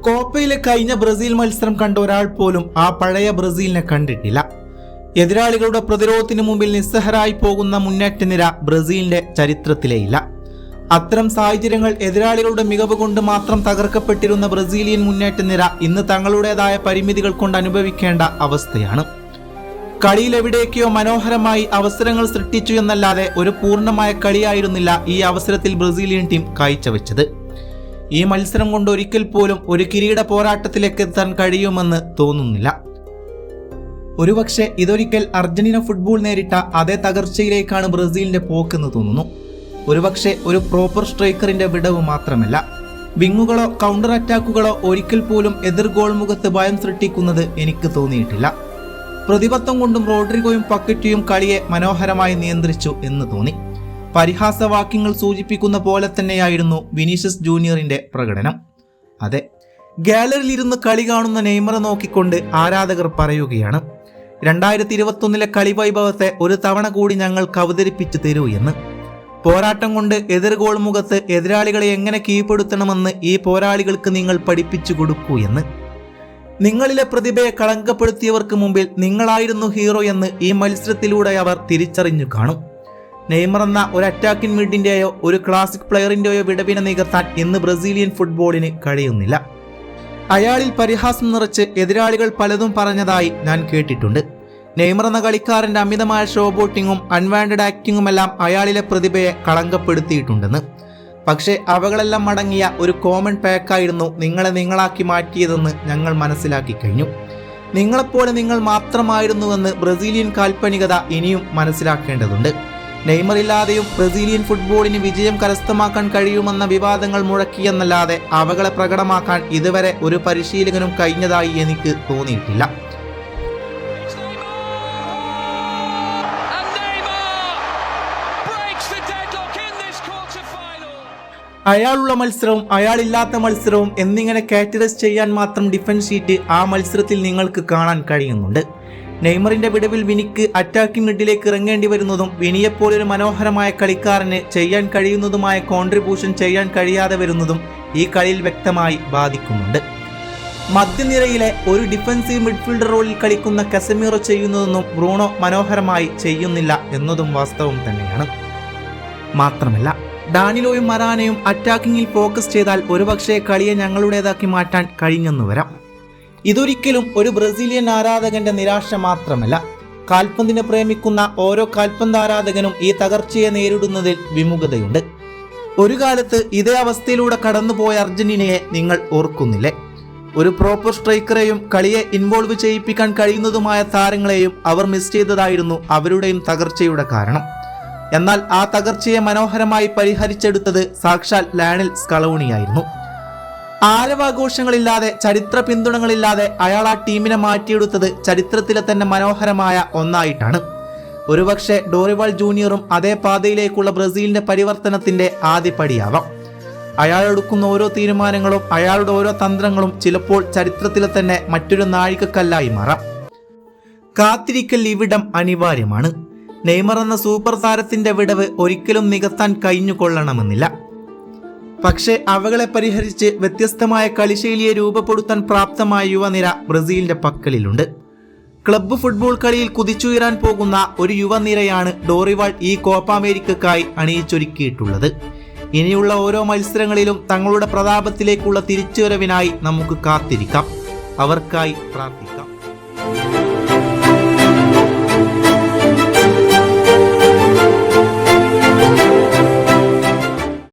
കോപ്പയിലെ കഴിഞ്ഞ ബ്രസീൽ മത്സരം കണ്ട ഒരാൾ പോലും ആ പഴയ ബ്രസീലിനെ കണ്ടിട്ടില്ല. എതിരാളികളുടെ പ്രതിരോധത്തിന് മുമ്പിൽ നിസ്സഹരായി പോകുന്ന മുന്നേറ്റ നിര ബ്രസീലിന്റെ ചരിത്രത്തിലേ ഇല്ല അത്തരം സാഹചര്യങ്ങൾ എതിരാളികളുടെ മികവ് കൊണ്ട് മാത്രം തകർക്കപ്പെട്ടിരുന്ന ബ്രസീലിയൻ മുന്നേറ്റ നിര ഇന്ന് തങ്ങളുടേതായ പരിമിതികൾ കൊണ്ട് അനുഭവിക്കേണ്ട അവസ്ഥയാണ്. കളിയിൽ എവിടേക്കോ മനോഹരമായി അവസരങ്ങൾ സൃഷ്ടിച്ചു എന്നല്ലാതെ ഒരു പൂർണമായ കളിയായിരുന്നില്ല ഈ അവസരത്തിൽ ബ്രസീലിയൻ ടീം കാഴ്ചവെച്ചത്. ഈ മത്സരം കൊണ്ട് ഒരിക്കൽ പോലും ഒരു കിരീട പോരാട്ടത്തിലേക്ക് എത്താൻ കഴിയുമെന്ന് തോന്നുന്നില്ല. ഒരുപക്ഷെ ഇതൊരിക്കൽ അർജന്റീന ഫുട്ബോൾ നേരിട്ട അതേ തകർച്ചയിലേക്കാണ് ബ്രസീലിന്റെ പോക്കെന്ന് തോന്നുന്നു. ഒരുപക്ഷെ ഒരു പ്രോപ്പർ സ്ട്രൈക്കറിന്റെ വിടവ് മാത്രമല്ല. വിങ്ങുകളോ കൗണ്ടർ അറ്റാക്കുകളോ ഒരിക്കൽ പോലും എതിർ ഗോൾ മുഖത്ത് ഭയം സൃഷ്ടിക്കുന്നത് എനിക്ക് തോന്നിയിട്ടില്ല. പ്രതിപത്വം കൊണ്ടും റോഡ്രിഗോയും പക്കറ്റിയും കളിയെ മനോഹരമായി നിയന്ത്രിച്ചു എന്ന് തോന്നി. പരിഹാസവാക്യങ്ങൾ സൂചിപ്പിക്കുന്ന പോലെ തന്നെയായിരുന്നു വിനീഷ്യസ് ജൂനിയറിന്റെ പ്രകടനം. അതെ ഗാലറിയിൽ ഗാലറിയിലിരുന്ന് കളി കാണുന്ന നെയ്മറെ നോക്കിക്കൊണ്ട് ആരാധകർ പറയുകയാണ് രണ്ടായിരത്തി ഇരുപത്തൊന്നിലെ കളി വൈഭവത്തെ ഒരു തവണ കൂടി ഞങ്ങൾക്ക് അവതരിപ്പിച്ചു തരൂ എന്ന്. പോരാട്ടം കൊണ്ട് എതിർ ഗോൾ മുഖത്ത് എതിരാളികളെ എങ്ങനെ കീഴ്പ്പെടുത്തണമെന്ന് ഈ പോരാളികൾക്ക് നിങ്ങൾ പഠിപ്പിച്ചു കൊടുക്കൂ എന്ന്. നിങ്ങളിലെ പ്രതിഭയെ കളങ്കപ്പെടുത്തിയവർക്ക് മുമ്പിൽ നിങ്ങളായിരുന്നു ഹീറോ എന്ന് ഈ മത്സരത്തിലൂടെ അവർ തിരിച്ചറിഞ്ഞു കാണും. നെയ്മർ എന്ന ഒരു അറ്റാക്കിംഗ് മിഡിന്റെയോ ഒരു ക്ലാസിക് പ്ലെയറിന്റെയോ വിടവിനെ നികത്താൻ ഇന്ന് ബ്രസീലിയൻ ഫുട്ബോളിന് കഴിയുന്നില്ല. അയാളിൽ പരിഹാസം നിറച്ച് എതിരാളികൾ പലതും പറഞ്ഞതായി ഞാൻ കേട്ടിട്ടുണ്ട്. നെയ്മർ എന്ന കളിക്കാരന്റെ അമിതമായ ഷോ ബോട്ടിങ്ങും അൺവാണ്ടഡ് ആക്ടിങ്ങുമെല്ലാം അയാളിലെ പ്രതിഭയെ കളങ്കപ്പെടുത്തിയിട്ടുണ്ടെന്ന്. പക്ഷേ അവകളെല്ലാം അടങ്ങിയ ഒരു കോമൺ പാക്കായിരുന്നു നിങ്ങളെ നിങ്ങളാക്കി മാറ്റിയതെന്ന് ഞങ്ങൾ മനസ്സിലാക്കി കഴിഞ്ഞു. നിങ്ങളെപ്പോലെ നിങ്ങൾ മാത്രമായിരുന്നുവെന്ന് ബ്രസീലിയൻ കാൽപ്പനികത ഇനിയും മനസ്സിലാക്കേണ്ടതുണ്ട്. നെയ്മർ ഇല്ലാതെയും ബ്രസീലിയൻ ഫുട്ബോളിന് വിജയം കരസ്ഥമാക്കാൻ കഴിയുമെന്ന വിവാദങ്ങൾ മുഴക്കിയെന്നല്ലാതെ അവകളെ പ്രകടമാക്കാൻ ഇതുവരെ ഒരു പരിശീലകനും കഴിഞ്ഞതായി എനിക്ക് തോന്നിയിട്ടില്ല. അയാളുള്ള മത്സരവും അയാളില്ലാത്ത മത്സരവും എന്നിങ്ങനെ കാറ്ററൈസ് ചെയ്യാൻ മാത്രം ഡിഫൻസ് ഷീറ്റ് ആ മത്സരത്തിൽ നിങ്ങൾക്ക് കാണാൻ കഴിയുന്നുണ്ട് നെയ്മറിന്റെ വിടവിൽ വിനിക്ക് അറ്റാക്കിംഗ് മിഡിലേക്ക് ഇറങ്ങേണ്ടി വരുന്നതും വിനിയെപ്പോലൊരു മനോഹരമായ കളിക്കാരന് ചെയ്യാൻ കഴിയുന്നതുമായ കോൺട്രിബ്യൂഷൻ ചെയ്യാൻ കഴിയാതെ വരുന്നതും ഈ കളിയിൽ വ്യക്തമായി ബാധിക്കുന്നുണ്ട്. മധ്യനിരയിലെ ഒരു ഡിഫൻസീവ് മിഡ്ഫീൽഡർ റോളിൽ കളിക്കുന്ന കസമീറോ ചെയ്യുന്നതൊന്നും ബ്രൂണോ മനോഹരമായി ചെയ്യുന്നില്ല എന്നതും വാസ്തവം തന്നെയാണ്. മാത്രമല്ല ഡാനിലോയും മറാനയും അറ്റാക്കിങ്ങിൽ ഫോക്കസ് ചെയ്താൽ ഒരുപക്ഷെ കളിയെ ഞങ്ങളുടേതാക്കി മാറ്റാൻ കഴിഞ്ഞെന്നു വരാം. ഇതൊരിക്കലും ഒരു ബ്രസീലിയൻ ആരാധകന്റെ നിരാശ മാത്രമല്ല. കാൽപന്തിനെ പ്രേമിക്കുന്ന ഓരോ കാൽപന്ത് ആരാധകനും ഈ തകർച്ചയെ നേരിടുന്നതിൽ വിമുഖതയുണ്ട്. ഒരു കാലത്ത് ഇതേ അവസ്ഥയിലൂടെ കടന്നുപോയ അർജന്റീനയെ നിങ്ങൾ ഓർക്കുന്നില്ലേ? ഒരു പ്രോപ്പർ സ്ട്രൈക്കറെയും കളിയെ ഇൻവോൾവ് ചെയ്യിപ്പിക്കാൻ കഴിയുന്നതുമായ താരങ്ങളെയും അവർ മിസ് ചെയ്തതായിരുന്നു അവരുടെയും തകർച്ചയുടെ കാരണം. എന്നാൽ ആ തകർച്ചയെ മനോഹരമായി പരിഹരിച്ചെടുത്തത് സാക്ഷാൽ ലാനിൽ സ്കളോണിയായിരുന്നു ആരവാഘോഷങ്ങളില്ലാതെ ചരിത്ര പിന്തുണകളില്ലാതെ അയാൾ ആ ടീമിനെ മാറ്റിയെടുത്തത് ചരിത്രത്തിലെ തന്നെ മനോഹരമായ ഒന്നായിട്ടാണ്. ഒരുപക്ഷെ ഡോറിവാൾ ജൂനിയറും അതേ പാതയിലേക്കുള്ള ബ്രസീലിന്റെ പരിവർത്തനത്തിന്റെ ആദ്യപടിയാവാം അയാൾ എടുക്കുന്ന ഓരോ തീരുമാനങ്ങളും അയാളുടെ ഓരോ തന്ത്രങ്ങളും ചിലപ്പോൾ ചരിത്രത്തിലെ തന്നെ മറ്റൊരു നാഴികക്കല്ലായി മാറാം. കാത്തിരിക്കൽ ഇവിടം അനിവാര്യമാണ്. നെയ്മർ എന്ന സൂപ്പർ താരത്തിന്റെ വിടവ് ഒരിക്കലും നികത്താൻ കഴിഞ്ഞുകൊള്ളണമെന്നില്ല. പക്ഷേ അവകളെ പരിഹരിച്ച് വ്യത്യസ്തമായ കളിശൈലിയെ രൂപപ്പെടുത്താൻ പ്രാപ്തമായ യുവനിര ബ്രസീലിന്റെ പക്കലിലുണ്ട്. ക്ലബ്ബ് ഫുട്ബോൾ കളിയിൽ കുതിച്ചുയരാൻ പോകുന്ന ഒരു യുവനിരയാണ് ഡോറിവാൾ ഈ കോപ്പ അമേരിക്കക്കായി അണിയിച്ചൊരുക്കിയിട്ടുള്ളത്. ഇനിയുള്ള ഓരോ മത്സരങ്ങളിലും തങ്ങളുടെ പ്രതാപത്തിലേക്കുള്ള തിരിച്ചുവരവിനായി നമുക്ക് കാത്തിരിക്കാം. അവർക്കായി പ്രാർത്ഥിക്കാം.